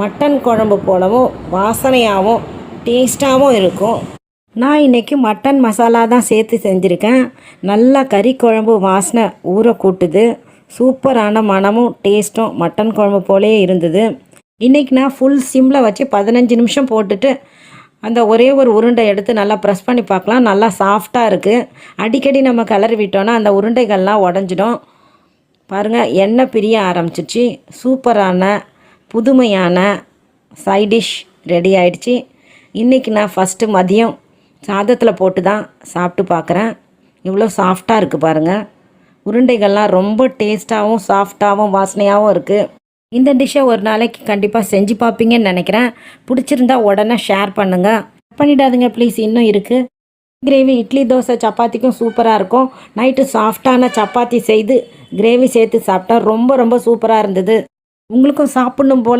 Mutton குழம்பு போலவும் வாசனையாகவும் டேஸ்ட்டாகவும் இருக்கும். நான் இன்றைக்கி மட்டன் மசாலா தான் சேர்த்து செஞ்சுருக்கேன். நல்லா கறி குழம்பு வாசனை ஊற கூட்டுது. சூப்பரான மணமும் டேஸ்ட்டும் மட்டன் குழம்பு போலே இருந்தது. இன்றைக்கி நான் ஃபுல் சிம்மில் வச்சு பதினஞ்சு நிமிஷம் போட்டுட்டு அந்த ஒரே ஒரு உருண்டை எடுத்து நல்லா ப்ரெஸ் பண்ணி பார்க்கலாம். நல்லா சாஃப்டாக இருக்குது அடிக்கடி நம்ம கலர் விட்டோன்னா அந்த உருண்டைகள்லாம் உடஞ்சிடும். பாருங்கள் எண்ணெய் பிரிய ஆரம்பிச்சிச்சு. சூப்பரான புதுமையான சைடிஷ் ரெடி ஆயிடுச்சு. இன்றைக்கி நான் ஃபஸ்ட்டு மதியம் சாதத்தில் போட்டு தான் சாப்பிட்டு பார்க்குறேன் இவ்வளோ சாஃப்டாக இருக்குது பாருங்கள் உருண்டைகள்லாம் ரொம்ப டேஸ்ட்டாகவும் சாஃப்டாகவும் வாசனையாகவும் இருக்குது இந்த டிஷ்ஷை ஒரு நாளைக்கு கண்டிப்பாக செஞ்சு பார்ப்பீங்கன்னு நினைக்கிறேன். பிடிச்சிருந்தா உடனே ஷேர் பண்ணுங்கள் பண்ணிடாதுங்க ப்ளீஸ் இன்னும் இருக்குது கிரேவி இட்லி தோசை சப்பாத்திக்கும் சூப்பராக இருக்கும். நைட்டு சாஃப்டான சப்பாத்தி செய்து கிரேவி சேர்த்து சாப்பிட்டா ரொம்ப ரொம்ப சூப்பராக இருந்தது. உங்களுக்கும் சாப்பிடணும் போல்